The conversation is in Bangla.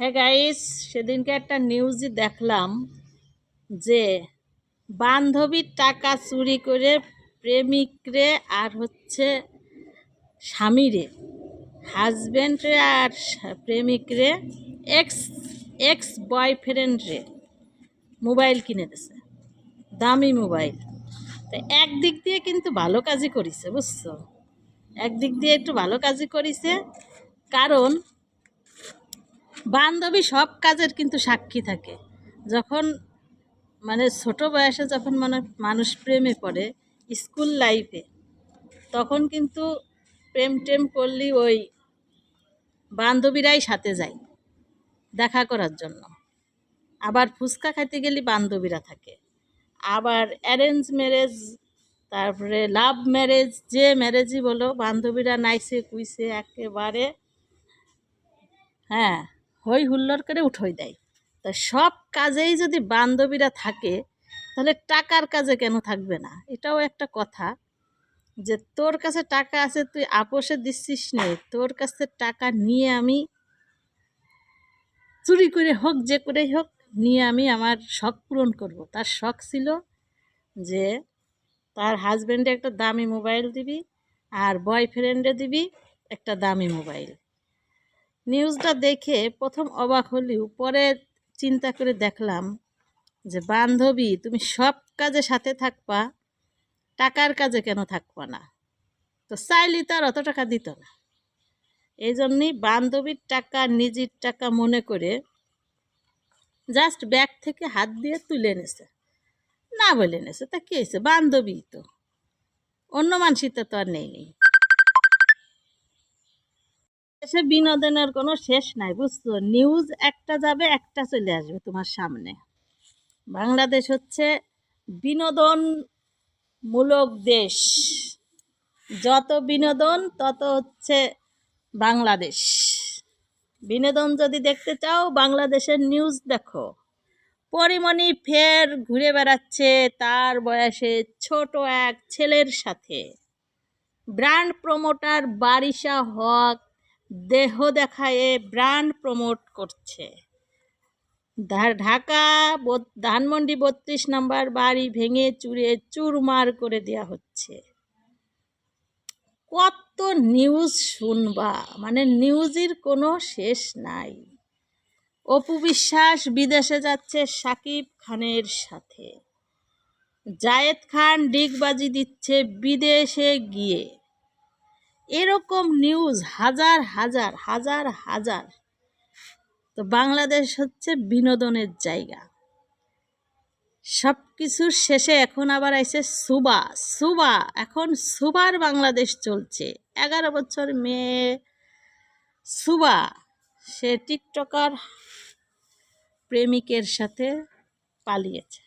হ্যাঁ গাইস সেদিনকে একটা নিউজই দেখলাম যে বান্ধবীর টাকা চুরি করে প্রেমিকরে আর হচ্ছে স্বামীরে হাজব্যান্ডরে আর প্রেমিকরে এক্স এক্স বয়ফ্রেন্ডরে মোবাইল কিনে দিছে, দামি মোবাইল তো একদিক দিয়ে কিন্তু ভালো কাজই করিছে, বুঝছ? একদিক দিয়ে একটু ভালো কাজই করিছে, কারণ বান্ধবী সব কাজের কিন্তু সাক্ষী থাকে। যখন মানে ছোট বয়সে যখন মানে মানুষ প্রেমে পড়ে স্কুল লাইফে, তখন কিন্তু প্রেম টেম করলেই ওই বান্ধবীরাই সাথে যায় দেখা করার জন্য। আবার ফুচকা খাইতে গেলে বান্ধবীরা থাকে। আবার অ্যারেঞ্জ ম্যারেজ তারপরে লাভ ম্যারেজ যে ম্যারেজই বলো, বান্ধবীরা নাইসে কুইসে একেবারে হ্যাঁ হই হুল্লোড় করে উঠোই দেয়। তা সব কাজেই যদি বান্ধবীরা থাকে, তাহলে টাকার কাজে কেন থাকবে না? এটাও একটা কথা যে তোর কাছে টাকা আছে, তুই আপোষে দিচ্ছিস নে। তোর কাছে টাকা নিয়ে আমি চুরি করে হোক, যে করেই হোক, নিয়ে আমি আমার শখ পূরণ করব। তার শখ ছিল যে তার হাজব্যান্ডে একটা দামি মোবাইল দিবি আর বয়ফ্রেন্ডে দিবি একটা দামি মোবাইল নিউজটা দেখে প্রথম অবাক হলেও পরে চিন্তা করে দেখলাম যে, বান্ধবী, তুমি সব কাজে সাথে থাকবা, টাকার কাজে কেন থাকবা না? তো চাইলে তো আর অত টাকা দিত না। এই জন্যই বান্ধবীর টাকা, নিজের টাকা মনে করে জাস্ট ব্যাগ থেকে হাত দিয়ে তুলে এনেছে। না বলে এনেছে, তা কি হয়েছে? বান্ধবী তো, অন্য মানসিতে তো আর নেই নেই। দেশে বিনোদনের কোনো শেষ নাই, বুঝছ? নিউজ একটা যাবে, একটা চলে আসবে তোমার সামনে। বাংলাদেশ হচ্ছে বিনোদনমূলক দেশ। যত বিনোদন, তত হচ্ছে বাংলাদেশ। বিনোদন যদি দেখতে চাও, বাংলাদেশের নিউজ দেখো। পরিমণি ফের ঘুরে বেড়াচ্ছে তার বয়সে ছোট এক ছেলের সাথে। ব্র্যান্ড প্রমোটার বারিশা হক দেহ দেখায়ে ব্র্যান্ড প্রমোট করছে। ঢাকা ধানমন্ডি বত্রিশ নম্বর বাড়ি ভেঙে চুরে চুরমার করে দেয়া হচ্ছে। কত নিউজ শুনবা মানে নিউজের কোনো শেষ নাই। অপু বিশ্বাস বিদেশে যাচ্ছে সাকিব খানের সাথে। জায়েদ খান ডিগবাজি দিচ্ছে বিদেশে গিয়ে। এরকম নিউজ হাজার হাজার হাজার হাজার। তো বাংলাদেশ হচ্ছে বিনোদনের জায়গা। সব কিছুর শেষে এখন আবার আইছে সুবা। সুবা, এখন সুবার বাংলাদেশ চলছে। এগারো বছর মেয়ে সুবা, সে টিকটকার প্রেমিকের সাথে পালিয়েছে।